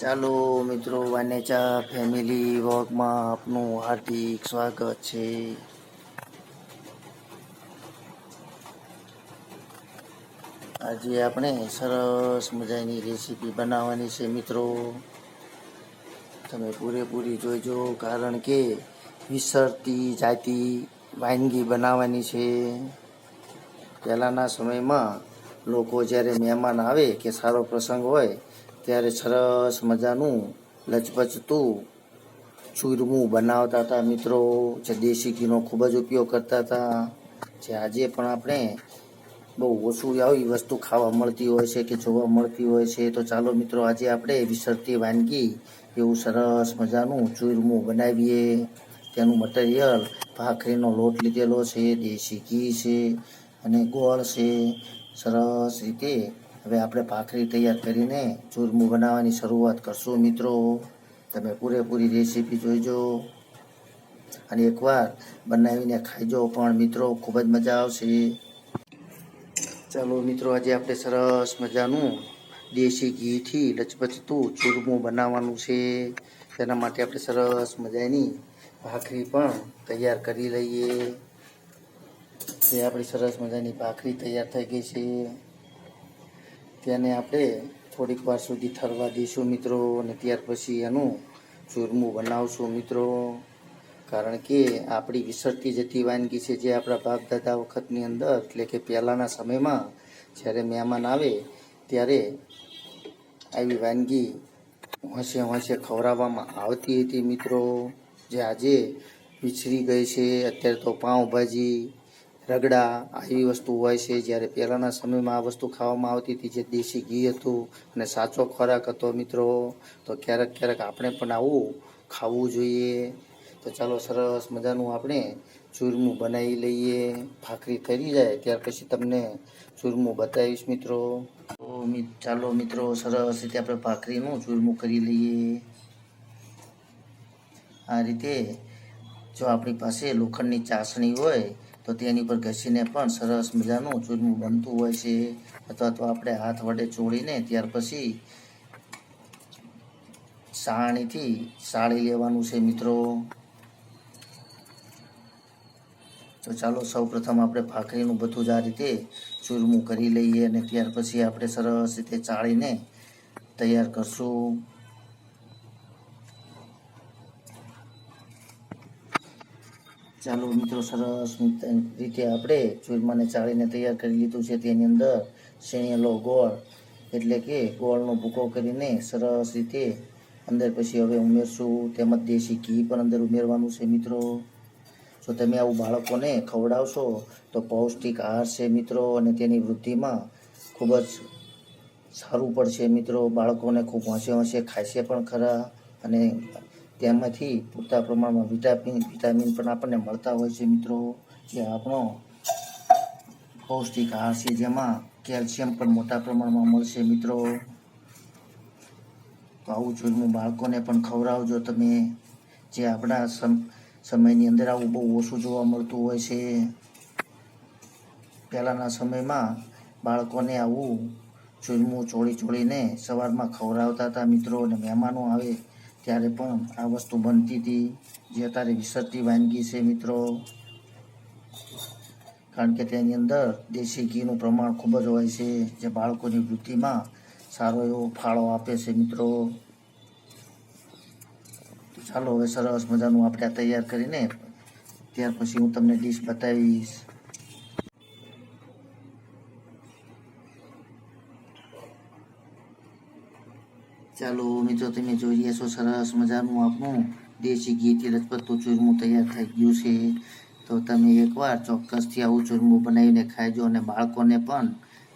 ચાલો મિત્રો, વાનેચા ફેમિલી વોકમાં આપનું હાર્દિક સ્વાગત છે. આજે આપણે સરસ મજાની રેસીપી બનાવવાની છે મિત્રો. તમે પૂરેપૂરી જોઈજો કારણ કે વિસરતી જાતી વાનગી બનાવવાની છે. પહેલાંના સમયમાં લોકો જ્યારે મહેમાન આવે કે સારો પ્રસંગ હોય ત્યારે સરસ મજાનું લચપચતું ચૂરમું બનાવતા હતા મિત્રો, જે દેશી ઘીનો ખૂબ જ ઉપયોગ કરતા હતા. જે આજે પણ આપણે બહુ ઓછું આવી વસ્તુ ખાવા મળતી હોય છે કે જોવા મળતી હોય છે. તો ચાલો મિત્રો, આજે આપણે વિસરતી વાનગી એવું સરસ મજાનું ચૂરમું બનાવીએ. તેનું મટીરિયલ ભાખરીનો લોટ લીધેલો છે, દેશી ઘી છે અને ગોળ છે. સરસ રીતે હવે આપણે ભાખરી તૈયાર કરીને ચૂરમું બનાવવાની શરૂઆત કરશું, મિત્રો. તમે પૂરેપૂરી રેસીપી જોઈજો. અને એકવાર બનાવીને ખાઈજો પણ, મિત્રો. ખૂબ જ મજા આવશે. ચાલો, મિત્રો, આજે આપણે સરસ મજાનું દેશી ઘીથી લચપચતું ચૂરમું બનાવવાનું છે. તેના માટે આપણે સરસ મજાની ભાખરી પણ તૈયાર કરી લઈએ. જે આપણી સરસ મજાની ભાખરી તૈયાર થઈ ગઈ છે. તેને આપણે થોડીક વાર સુધી ઠરવા દઈશું મિત્રો અને ત્યાર પછી એનું ચૂરમું બનાવશું મિત્રો. કારણ કે આપણી વિસરતી જતી વાનગી છે જે આપણા બાપ દાદા વખતની અંદર, એટલે કે પહેલાંના સમયમાં જ્યારે મહેમાન આવે ત્યારે આવી વાનગી હોંશે હોંશે ખવડાવવામાં આવતી હતી મિત્રો. જે આજે વિછરી ગઈ છે. અત્યારે તો પાઉંભાજી રગડા આવી વસ્તુ હોય છે, જ્યારે પહેલાંના સમયમાં આ વસ્તુ ખાવામાં આવતી હતી, જે દેશી ઘી હતું અને સાચો ખોરાક હતો મિત્રો, તો ક્યારેક ક્યારેક આપણે પણ આવું ખાવું જોઈએ. તો ચાલો સરસ મજાનું આપણે ચૂરમું બનાવી લઈએ. ભાખરી થઈ જાય ત્યાર પછી તમને ચૂરમું બતાવીશ મિત્રો. તો ચાલો મિત્રો, સરસ રીતે આપણે ભાખરીનું ચૂરમું કરી લઈએ. આ રીતે જો આપણી પાસે લોખંડની ચાસણી હોય તો તેની પર ઘસીને પણ સરસ મજાનું ચૂરમું બનતું હોય છે. અથવા તો આપણે હાથ વડે ચોળીને ત્યાર પછી સાણીથી સાળી લેવાનું છે મિત્રો. તો ચાલો સૌ પ્રથમ આપણે ભાખરીનું બધું જ આ રીતે ચૂરમું કરી લઈએ અને ત્યાર પછી આપણે સરસ રીતે ચાળીને તૈયાર કરશું. ચાલો મિત્રો, સરસ રીતે આપણે ચૂરમાને ચાળીને તૈયાર કરી લીધું છે. તેની અંદર શેણેલો ગોળ, એટલે કે ગોળનો ભૂકો કરીને સરસ રીતે અંદર પછી હવે ઉમેરશું. તેમજ દેશી ઘી પણ અંદર ઉમેરવાનું છે મિત્રો. જો તમે આવું બાળકોને ખવડાવશો, તો પૌષ્ટિક આહાર છે મિત્રો, અને તેની વૃદ્ધિમાં ખૂબ જ સારું પડશે મિત્રો. બાળકોને ખૂબ હોંશે હોંશે ખાશે પણ ખરા, અને તેમાંથી પૂરતા પ્રમાણમાં વિટામિન વિટામિન પણ આપણને મળતા હોય છે મિત્રો. જે આપણો પૌષ્ટિક આહાર છે, જેમાં કેલ્શિયમ પણ મોટા પ્રમાણમાં મળશે મિત્રો. તો આવું ચૂરમું બાળકોને પણ ખવડાવજો તમે. જે આપણા સમ, સમયની અંદર આવું બહુ ઓછું જોવા મળતું હોય છે. પહેલાંના સમયમાં બાળકોને આવું ચૂરમું ચોળી ચોળીને સવારમાં ખવડાવતા હતા મિત્રો, અને મહેમાનો આવે ત્યારે પણ આ વસ્તુ બનતી હતી, જે અત્યારે વિસરતી વાનગી છે મિત્રો. કારણ કે તેની અંદર દેશી ઘીનું પ્રમાણ ખૂબ જ હોય છે, જે બાળકોની વૃદ્ધિમાં સારો એવો ફાળો આપે છે મિત્રો. ચાલો, હવે સરસ મજાનું આપણે તૈયાર કરીને ત્યાર પછી હું તમને ડીશ બતાવીશ. ચાલો મિત્રો, તમે જોઈ રહ્યા છો, સરસ મજાનું આપણું દેશી ઘીથી લચપતું ચૂરમું તૈયાર થઈ ગયું છે. તો તમે એકવાર ચોક્કસથી આવું ચૂરમું બનાવીને ખાઈજો અને બાળકોને પણ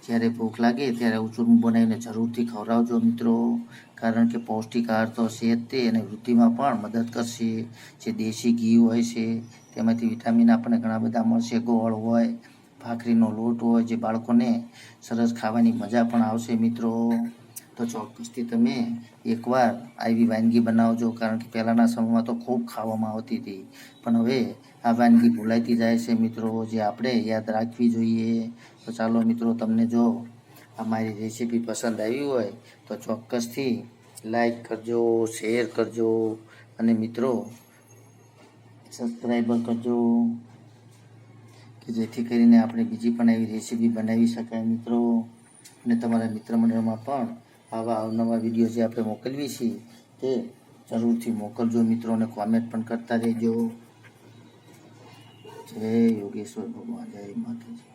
જ્યારે ભૂખ લાગે ત્યારે આવું ચૂરમું બનાવીને જરૂરથી ખવડાવજો મિત્રો, કારણ કે પૌષ્ટિક આહાર તો છે તે અને વૃદ્ધિમાં પણ મદદ કરશે. જે દેશી ઘી હોય છે, તેમાંથી વિટામિન આપણને ઘણા બધા મળશે, ગોળ હોય, ભાખરીનો લોટ હોય, જે બાળકોને સરસ ખાવાની મજા પણ આવશે મિત્રો. તો ચોક્કસથી તમે એકવાર આવી વાનગી બનાવજો, કારણ કે પહેલાંના સમયમાં તો ખૂબ ખાવામાં આવતી હતી. પણ હવે આ વાનગી ભૂલાતી જાય છે મિત્રો, જે આપણે યાદ રાખવી જોઈએ. તો ચાલો મિત્રો, તમને જો અમારી રેસીપી પસંદ આવી હોય, તો ચોક્કસથી લાઈક કરજો, શેર કરજો, અને મિત્રો સબસ્ક્રાઈબર કરજો, કે જેથી કરીને આપણે બીજી પણ એવી રેસીપી બનાવી શકાય મિત્રો. અને તમારા મિત્ર મંડળમાં પણ આવા અવનવા વીડિયો જે આપણે મોકલવી છીએ તે જરૂરથી મોકલજો. મિત્રોને કોમેન્ટ પણ કરતા રહેજો. જય યોગેશ્વર ભગવાન, જય માતાજી.